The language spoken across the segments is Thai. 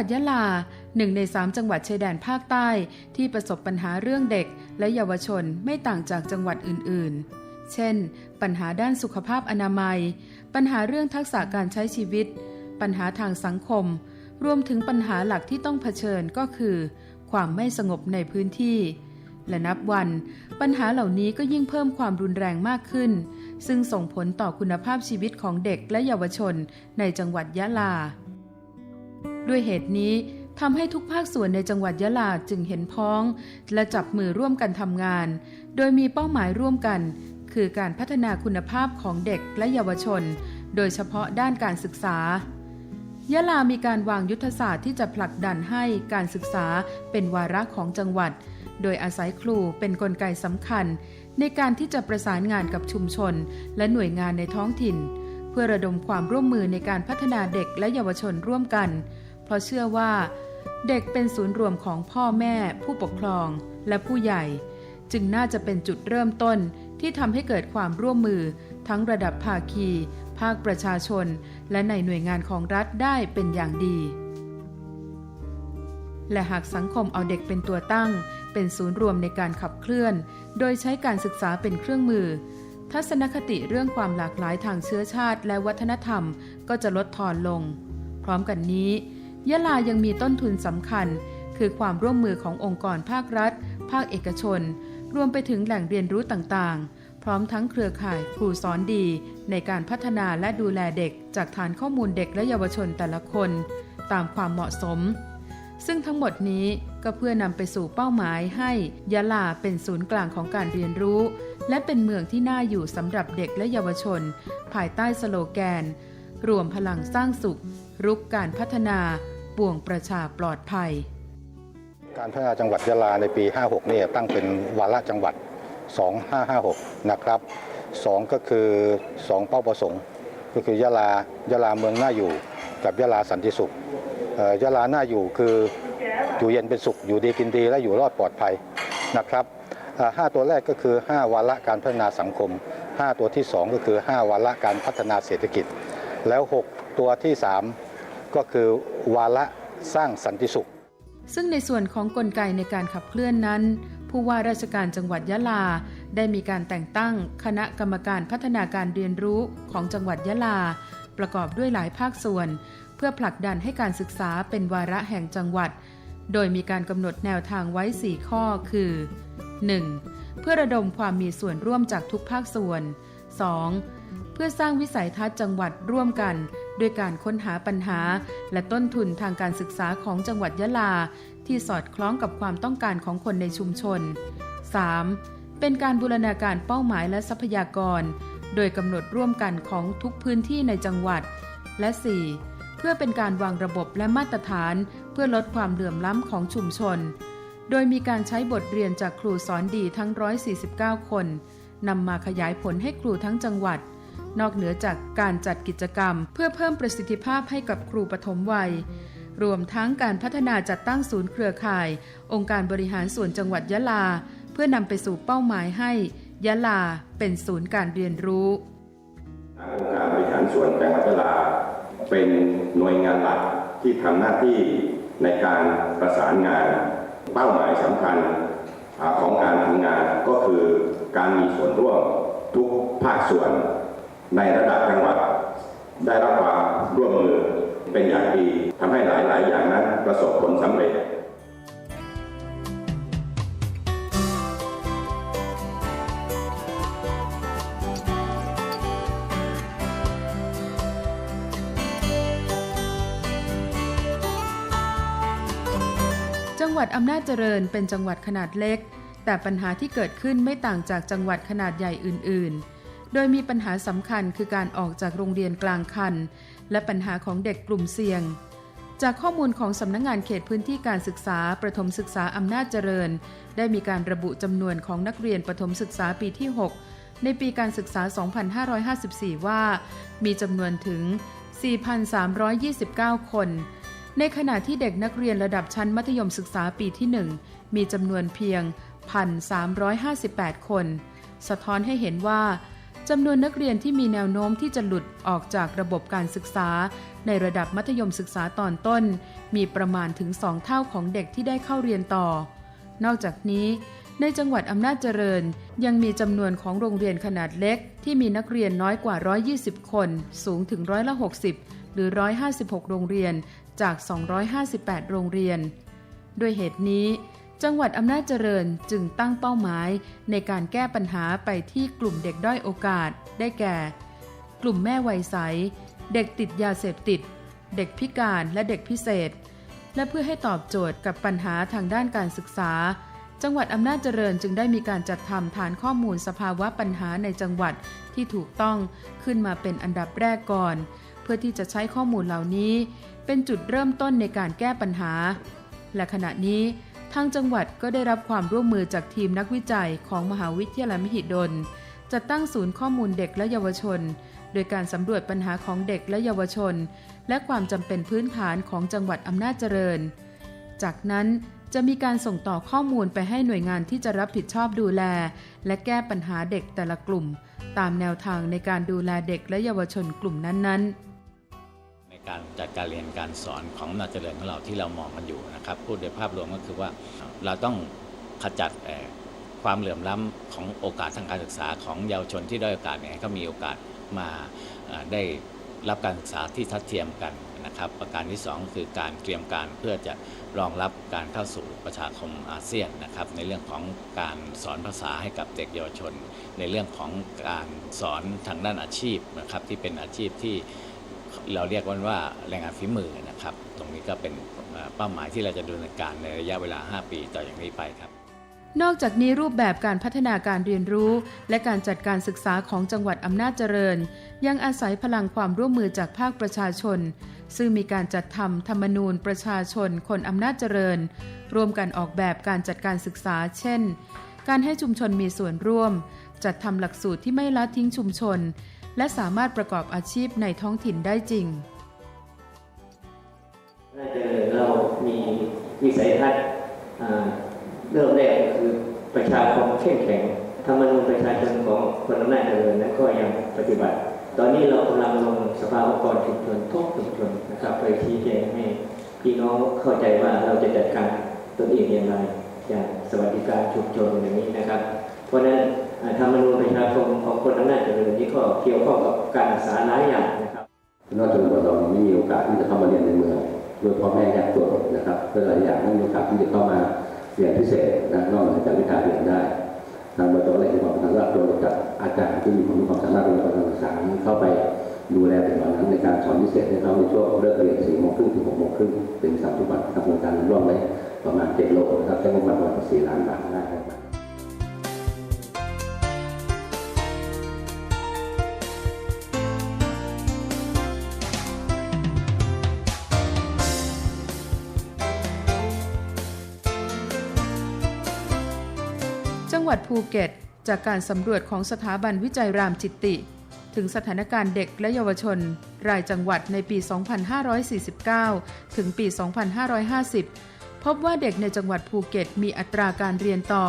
ังหวัดยะลาหนึ่งในสามจังหวัดชายแดนภาคใต้ที่ประสบปัญหาเรื่องเด็กและเยาวชนไม่ต่างจากจังหวัดอื่น ๆ เช่น ปัญหาด้านสุขภาพอนามัย ปัญหาเรื่องทักษะการใช้ชีวิต ปัญหาทางสังคม รวมถึงปัญหาหลักที่ต้องเผชิญก็คือ ความไม่สงบในพื้นที่ และนับวัน ปัญหาเหล่านี้ก็ยิ่งเพิ่มความรุนแรงมากขึ้น ซึ่งส่งผลต่อคุณภาพชีวิตของเด็กและเยาวชนในจังหวัดยะลา ด้วยเหตุนี้ทำให้ทุกภาคส่วนในจังหวัดยะลาจึงเห็นพ้อง และจับมือร่วมกันทำงาน โดยมีเป้าหมายร่วมกัน คือการพัฒนาคุณภาพของเด็กและเยาวชน โดยเฉพาะด้านการศึกษายะลามีการวางยุทธศาสตร์ที่จะผลักดันให้การศึกษาเป็นวาระของจังหวัด โดยอาศัยครูเป็นนกลไกสำคัญ ในการที่จะประสานงานกับชุมชน และหน่วยงานในท้องถิ่น เพื่อระดมความร่วมมือในการพัฒนาเด็กและเยาวชนร่วมกัน เพราะเชื่อว่า เด็กเป็นศูนย์รวมของพ่อแม่ ผู้ปกครอง และผู้ใหญ่ จึงน่าจะเป็นจุดเริ่มต้นที่ทำให้เกิดความร่วมมือ ทั้งระดับภาคี ภาคประชาชน และในหน่วยงานของรัฐได้เป็นอย่างดี และหากสังคมเอาเด็กเป็นตัวตั้ง เป็นศูนย์รวมในการขับเคลื่อน โดยใช้การศึกษาเป็นเครื่องมือ ทัศนคติเรื่องความหลากหลายทางเชื้อชาติ และวัฒนธรรมก็จะลดทอนลง พร้อมกันนี้ ยะลายังมีต้นทุนสำคัญ คือความร่วมมือขององค์กรภาครัฐ ภาคเอกชน รวมไปถึงแหล่งเรียนรู้ต่างๆ พร้อมทั้งเครือข่ายครูสอนดี ในการพัฒนาและดูแลเด็ก จากฐานข้อมูลเด็กและเยาวชนแต่ละคน ตามความเหมาะสม ซึ่งทั้งหมดนี้ก็เพื่อนำไปสู่เป้าหมายให้ยะลาเป็นศูนย์กลางของการเรียนรู้ และเป็นเมืองที่น่าอยู่สำหรับเด็กและเยาวชน ภายใต้สโลแกน รวมพลังสร้างสุข รุกการพัฒนาป่วงประชาปลอดภัย การพัฒนาจังหวัดยะลาในปี 56เนี่ยตั้งเป็นวาระจังหวัด 2556 นะครับ2ก็คือ 2 เป้าประสงค์ ก็คือยะลายะลาเมืองน่าอยู่ กับยะลาสันติสุขยะลาน่าอยู่คืออยู่เย็นเป็นสุขอยู่ดีกินดีและอยู่รอดปลอดภัยนะครับเอ่อห้าตัวแรกก็คือ 5 วาระการพัฒนาสังคม 5 ตัวที่ 2 ก็คือ 5 วาระการพัฒนาเศรษฐกิจ แล้ว 6 ตัวที่ 3 ก็คือวาระสร้างสันติสุข ซึ่งในส่วนของกลไกในการขับเคลื่อนนั้น ผู้ว่าราชการจังหวัดยะลา ได้มีการแต่งตั้งคณะกรรมการพัฒนาการเรียนรู้ของจังหวัดยะลา ประกอบด้วยหลายภาคส่วน เพื่อผลักดันให้การศึกษาเป็นวาระแห่งจังหวัด โดยมีการกำหนดแนวทางไว้ 4 ข้อคือ 1. เพื่อระดมความมีส่วนร่วมจากทุกภาคส่วน 2. เพื่อสร้างวิสัยทัศน์จังหวัดร่วมกัน ด้วยการค้นหาปัญหา และต้นทุนทางการศึกษาของจังหวัดยะลา ที่สอดคล้องกับความต้องการของคนในชุมชน 3. เป็นการบูรณาการเป้าหมายและทรัพยากร โดยกำหนดร่วมกันของทุกพื้นที่ในจังหวัด และ 4. เพื่อเป็นการวางระบบและมาตรฐาน เพื่อลดความเหลื่อมล้ำของชุมชน โดยมีการใช้บทเรียนจากครูสอนดีทั้ง 149 คนนำมาขยายผลให้ครูทั้งจังหวัด นอกเหนือจากการจัดกิจกรรม เพื่อเพิ่มประสิทธิภาพให้กับครูปฐมวัย รวมทั้งการพัฒนาจัดตั้งศูนย์เครือข่าย องค์การบริหารส่วนจังหวัดยะลา เพื่อนำไปสู่เป้าหมายให้ ยะลาเป็นศูนย์การเรียนรู้องค์การบริหารส่วนจังหวัดยะลา เป็นหน่วยงานหลักที่ทำหน้าที่ในการประสานงาน เป้าหมายสำคัญของการทำงานก็คือการมีส่วนร่วมทุกภาคส่วน ในระดับจังหวัด ได้รับความร่วมมือเป็นอย่างดีทำให้หลาย ๆ อย่างนั้นประสบผลสำเร็จจังหวัดอำนาจเจริญเป็นจังหวัดขนาดเล็ก แต่ปัญหาที่เกิดขึ้นไม่ต่างจากจังหวัดขนาดใหญ่อื่น ๆ โดยมีปัญหาสำคัญคือการออกจากโรงเรียนกลางคัน และปัญหาของเด็กกลุ่มเสี่ยง จากข้อมูลของสำนักงงานเขตพื้นที่การศึกษา ประถมศึกษาอำนาจเจริญ ได้มีการระบุจำนวนของนักเรียนประถมศึกษาปีที่ 6 ในปีการศึกษา 2554 ว่า มีจำนวนถึง 4,329 คน ในขณะที่เด็กนักเรียนระดับชั้นมัธยมศึกษาปีที่ 1 มีจำนวนเพียง 1,358 คน สะท้อนให้เห็นว่า จำนวนนักเรียนที่มีแนวโน้มที่จะหลุดออกจากระบบการศึกษา ในระดับมัธยมศึกษาตอนต้น มีประมาณถึง2เท่าของเด็กที่ได้เข้าเรียนต่อ นอกจากนี้ ในจังหวัดอำนาจเจริญ ยังมีจำนวนของโรงเรียนขนาดเล็ก ที่มีนักเรียนน้อยกว่า 120 คน สูงถึงร้อยละ 60 หรือ 156 โรงเรียนจาก 258 โรงเรียน ด้วยเหตุนี้ จังหวัดอำนาจเจริญจึงตั้งเป้าหมายในการแก้ปัญหาไปที่กลุ่มเด็กด้อยโอกาส ได้แก่ กลุ่มแม่วัยใส เด็กติดยาเสพติด เด็กพิการและเด็กพิเศษ และเพื่อให้ตอบโจทย์กับปัญหาทางด้านการศึกษา จังหวัดอำนาจเจริญจึงได้มีการจัดทำฐานข้อมูลสภาวะปัญหาในจังหวัดที่ถูกต้องขึ้นมาเป็นอันดับแรกก่อน เพื่อที่จะใช้ข้อมูลเหล่านี้ เป็นจุดเริ่มต้นในการแก้ปัญหา และขณะนี้ ทางจังหวัดก็ได้รับความร่วมมือจากทีมนักวิจัยของมหาวิทยาลัยมหิดล จัดตั้งศูนย์ข้อมูลเด็กและเยาวชน โดยการสำรวจปัญหาของเด็กและเยาวชน และความจำเป็นพื้นฐานของจังหวัดอำนาจเจริญ จากนั้นจะมีการส่งต่อข้อมูลไปให้หน่วยงานที่จะรับผิดชอบดูแล และแก้ปัญหาเด็กแต่ละกลุ่ม ตามแนวทางในการดูแลเด็กและเยาวชนกลุ่มนั้นๆ การจัดการเรียนการสอนของนาเจริญของเราที่เรามองกันอยู่นะครับพูดโดยภาพรวมก็คือว่าเราต้องขจัดความเหลื่อมล้ำของโอกาสทางการศึกษาของเยาวชนที่ด้อยโอกาสเนี่ยให้เขามีโอกาสมาได้รับการศึกษาที่ทัดเทียมกันนะครับ ประการที่ 2 คือการเตรียมการเพื่อจะรองรับการเข้าสู่ประชาคมอาเซียนนะครับ ในเรื่องของการสอนภาษาให้กับเด็กเยาวชน ในเรื่องของการสอนทางด้านอาชีพนะครับที่เป็นอาชีพที่ เราเรียกว่าว่าแรงงานฝีมือนะครับ ตรงนี้ก็เป็นเอ่อเป้าหมายที่เราจะดำเนินการในระยะเวลา 5 ปีต่อจากนี้ไปครับ นอกจากนี้รูปแบบการพัฒนาการเรียนรู้ และการจัดการศึกษาของจังหวัดอำนาจเจริญ ยังอาศัยพลังความร่วมมือจากภาคประชาชน ซึ่งมีการจัดทำธรรมนูญประชาชนคนอำนาจเจริญ ร่วมกันออกแบบการจัดการศึกษา เช่น การให้ชุมชนมีส่วนร่วม จัดทำหลักสูตรที่ไม่ละทิ้งชุมชน และสามารถประกอบอาชีพในท้องถิ่นได้จริงน่าจะเรามีวิสัยทัศน์เริ่มแรกก็คือประชาคมเข้มแข็งธรรมนูญประชาชนของคนอำนาจเจริญนั้นก็ยังปฏิบัติ ตอนนี้เรากำลังลงสภาองค์กรชุมชนทุกชุมชนนะครับไปชี้แจงให้พี่น้องเข้าใจว่าเราจะจัดการตนเองอย่างไรอย่างสวัสดิการชุมชนอย่างนี้นะครับ เพราะฉะนั้น ธรรมนูญประชาคมของคนอำนาจเจริญนี้ก็เกี่ยวข้องกับการศึกษาหลายอย่างนะครับนอกจากนั้นเราไม่มีโอกาสที่จะเข้ามาเรียนในเมืองโดยพ่อแม่ยากจนนะครับเพื่อหลายอย่างไม่มีโอกาสที่จะเข้ามาเรียนพิเศษนะนอกจากวิชาเรียนได้ทางบจเลยมีความสามารถโดยจากอาจารย์ที่มีความรู้ความสามารถในการศึกษาเข้าไปดูแลเป็นวันนั้นในการสอนพิเศษให้เขาในช่วงเลิกเรียนสี่โมงครึ่งถึงหกโมงครึ่งเป็นสามทุกวันทำโครงการร่วมไว้ประมาณเจ็ดโลนะครับใช้งบประมาณประมาณสี่ล้านบาทได้ วัดภูเก็ต จากการสำรวจของสถาบันวิจัยรามจิตติ ถึงสถานการณ์เด็กและเยาวชน รายจังหวัดในปี 2549 ถึงปี 2550 พบว่าเด็กในจังหวัดภูเก็ต มีอัตราการเรียนต่อ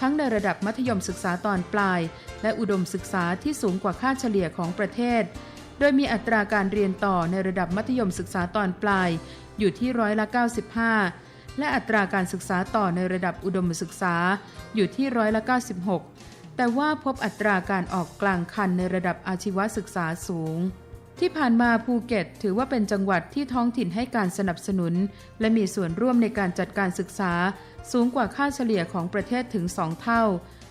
ทั้งในระดับมัธยมศึกษาตอนปลาย และอุดมศึกษาที่สูงกว่าค่าเฉลี่ยของประเทศ โดยมีอัตราการเรียนต่อในระดับมัธยมศึกษาตอนปลาย อยู่ที่ร้อยละ 95 และอัตราการศึกษาต่อในระดับอุดมศึกษาอยู่ที่ร้อยละ 96 แต่ว่าพบอัตราการออกกลางคันในระดับอาชีวศึกษาสูง ที่ผ่านมาภูเก็ต ถือว่าเป็นจังหวัดที่ท้องถิ่นให้การสนับสนุน และมีส่วนร่วมในการจัดการศึกษา สูงกว่าค่าเฉลี่ยของประเทศถึง 2 เท่า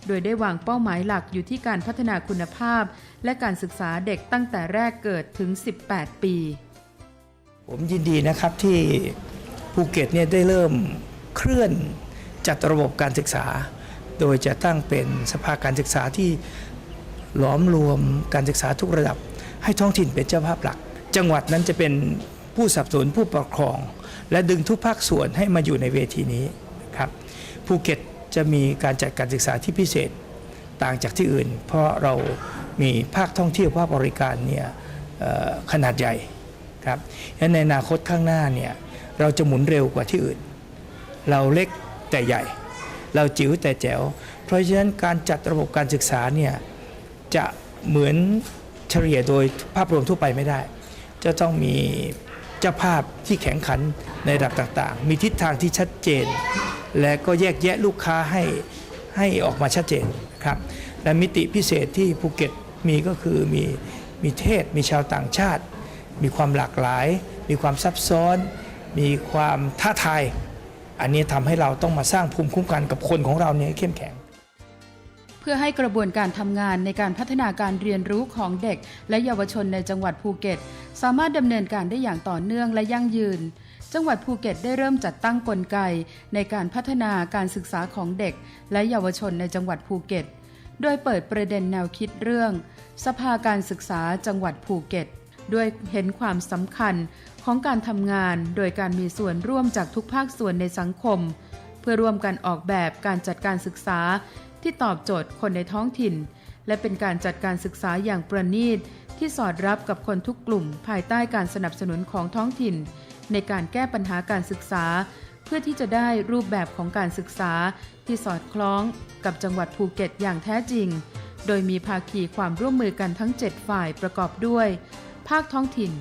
โดยได้วางเป้าหมายหลักอยู่ที่การพัฒนาคุณภาพ และการศึกษาเด็กตั้งแต่แรกเกิดถึง 18 ปี ผมยินดีนะครับที่ ภูเก็ตเนี่ยได้เริ่มเคลื่อนจัดระบบการศึกษา โดยจะตั้งเป็นสภาการศึกษาที่หลอมรวมการศึกษาทุกระดับ ให้ท้องถิ่นเป็นเจ้าภาพหลัก จังหวัดนั้นจะเป็นผู้สับสนผู้ปกครอง และดึงทุกภาคส่วนให้มาอยู่ในเวทีนี้ครับภูเก็ตจะมีการจัดการศึกษาที่พิเศษต่างจากที่อื่น เพราะเรามีภาคท่องเที่ยวภาคบริการเนี่ยขนาดใหญ่ครับและในอนาคตข้างหน้าเนี่ย เราจะหมุนเร็วกว่าที่อื่น เราเล็กแต่ใหญ่ เราจิ๋วแต่แจ๋ว เพราะฉะนั้นการจัดระบบการศึกษาเนี่ยจะเหมือนเฉลี่ยโดยภาพรวมทั่วไปไม่ได้ จะต้องมีเจ้าภาพที่แข็งขันในระดับต่างๆ มีทิศทางที่ชัดเจน และก็แยกแยะลูกค้าให้ให้ออกมาชัดเจนครับและมิติพิเศษที่ภูเก็ตมีก็คือมีมีเทศ มีชาวต่างชาติ มีความหลากหลาย มีความซับซ้อน มีความท้าทาย อันนี้ทำให้เราต้องมาสร้างภูมิคุ้มกันกับคนของเราเนี่ยเข้มแข็ง เพื่อให้กระบวนการทำงานในการพัฒนาการเรียนรู้ของเด็ก และเยาวชนในจังหวัดภูเก็ต สามารถดำเนินการได้อย่างต่อเนื่องและยั่งยืน จังหวัดภูเก็ตได้เริ่มจัดตั้งกลไก ในการพัฒนาการศึกษาของเด็ก และเยาวชนในจังหวัดภูเก็ต โดยเปิดประเด็นแนวคิดเรื่อง สภาการศึกษาจังหวัดภูเก็ตด้วยเห็นความสำคัญ ของการทำงานโดยการมีส่วนร่วมจากทุกภาคส่วนในสังคม เพื่อร่วมกันออกแบบการจัดการศึกษาที่ตอบโจทย์คนในท้องถิ่น และเป็นการจัดการศึกษาอย่างประณีตที่สอดรับกับคนทุกกลุ่ม ภายใต้การสนับสนุนของท้องถิ่น ในการแก้ปัญหาการศึกษา เพื่อที่จะได้รูปแบบของการศึกษาที่สอดคล้องกับจังหวัดภูเก็ตอย่างแท้จริง โดยมีภาคีความร่วมมือกันทั้ง 7 ฝ่ายประกอบด้วย ภาคท้องถิ่น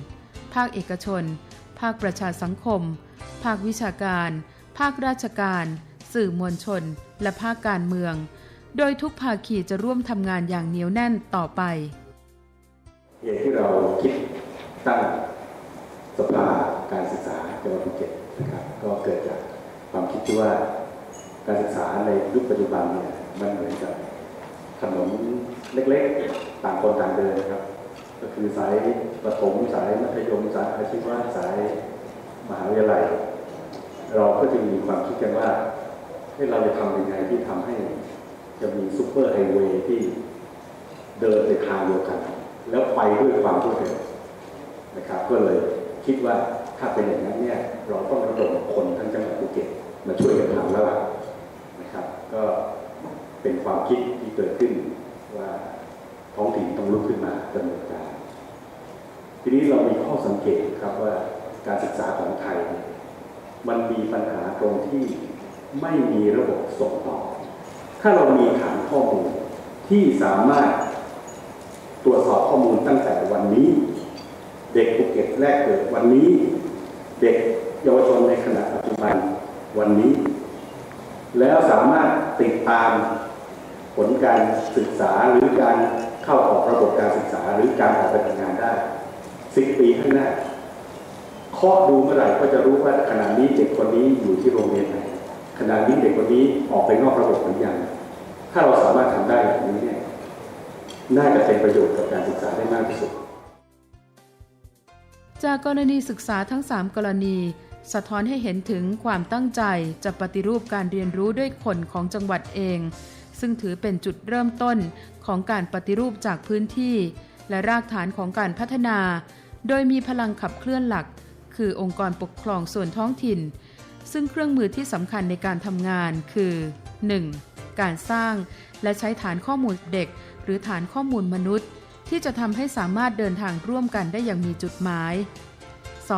ภาคเอกชน ภาคประชาสังคม ภาควิชาการ ภาคราชการ สื่อมวลชน และภาคการเมือง โดยทุกภาคีจะร่วมทำงานอย่างเหนียวแน่นต่อไปเหตุที่เราคิดตั้งสภาการศึกษาจังหวัดภูเก็ตนะครับก็เกิดจากความคิดที่ว่าการศึกษาในยุคปัจจุบันเนี่ยมันเหมือนกับถนนเล็กๆ ต่างคนต่างเดินนะครับ ก็คือสายประถมสายมัธยมสายอาชีวะสายมหาวิทยาลัย เราก็จะมีความคิดกันว่าให้เราจะทำยังไงที่ทำให้จะมีซูเปอร์ไฮเวย์ที่เดินในทางเดียวกัน แล้วไปด้วยความรวดเร็วนะครับ ก็เลยคิดว่าถ้าเป็นอย่างนั้นเนี่ยเราต้องระดมคนทั้งจังหวัดภูเก็ตมาช่วยกันทำแล้วล่ะนะครับ ก็เป็นความคิดที่เกิดขึ้นว่า ท้องถิ่นต้องลุกขึ้นมาดำเนินการ ทีนี้เรามีข้อสังเกตครับว่าการศึกษาของไทย มันมีปัญหาตรงที่ไม่มีระบบส่งต่อ ถ้าเรามีฐานข้อมูลที่สามารถตรวจสอบข้อมูลตั้งแต่วันนี้ เด็กภูเก็ตแรกเกิดวันนี้ เด็กเยาวชนในขณะปัจจุบันวันนี้ แล้วสามารถติดตามผลการศึกษาหรือการ เข้าออกระบบการศึกษาหรือการออกไปทำงานได้สิบปีข้างหน้าเคาะดูเมื่อไหร่ก็จะรู้ว่าขณะนี้เด็กคนนี้อยู่ที่โรงเรียนไหนขณะนี้เด็กคนนี้ออกไปนอกระบบหรือยังถ้าเราสามารถทำได้แบบนี้เนี่ยน่าจะเป็นประโยชน์กับการศึกษาได้มากที่สุด จากกรณีศึกษาทั้ง 3 กรณี สะท้อนให้เห็นถึงความตั้งใจจะปฏิรูปการเรียนรู้ด้วยคนของจังหวัดเอง ซึ่งถือเป็นจุดเริ่มต้นของการปฏิรูปจากพื้นที่ และรากฐานของการพัฒนา โดยมีพลังขับเคลื่อนหลัก คือองค์กรปกครองส่วนท้องถิ่น ซึ่งเครื่องมือที่สำคัญในการทำงานคือ 1. การสร้างและใช้ฐานข้อมูลเด็ก หรือฐานข้อมูลมนุษย์ ที่จะทำให้สามารถเดินทางร่วมกันได้อย่างมีจุดหมาย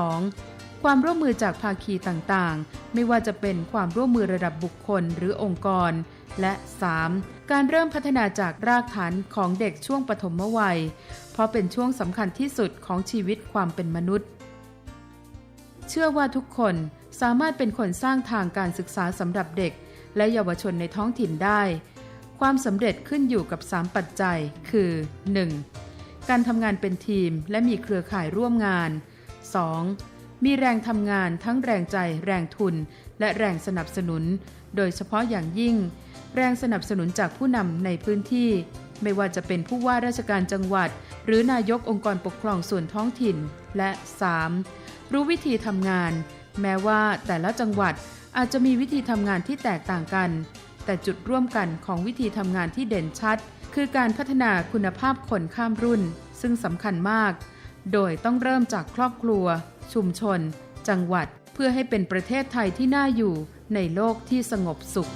2. ความร่วมมือจากภาคีต่างๆ ไม่ว่าจะเป็นความร่วมมือระดับบุคคลหรือองค์กร และ 3. การเริ่มพัฒนาจากรากฐานของเด็กช่วงปฐมวัย เพราะเป็นช่วงสำคัญที่สุดของชีวิตความเป็นมนุษย์ เชื่อว่าทุกคนสามารถเป็นคนสร้างทางการศึกษาสำหรับเด็ก และเยาวชนในท้องถิ่นได้ ความสำเร็จขึ้นอยู่กับ 3 ปัจจัย คือ 1. การทำงานเป็นทีมและมีเครือข่ายร่วมงาน 2. มีแรงทำงานทั้งแรงใจ แรงทุน และแรงสนับสนุน โดยเฉพาะอย่างยิ่ง แรงสนับสนุนจากผู้นำในพื้นที่ ไม่ว่าจะเป็นผู้ว่าราชการจังหวัด หรือนายกองค์กรปกครองส่วนท้องถิ่น และ 3. รู้วิธีทำงาน แม้ว่าแต่ละจังหวัดอาจจะมีวิธีทำงานที่แตกต่างกัน แต่จุดร่วมกันของวิธีทำงานที่เด่นชัด คือการพัฒนาคุณภาพคนข้ามรุ่น ซึ่งสำคัญมาก โดยต้องเริ่มจากครอบครัว ชุมชน จังหวัด เพื่อให้เป็นประเทศไทยที่น่าอยู่ในโลกที่สงบสุข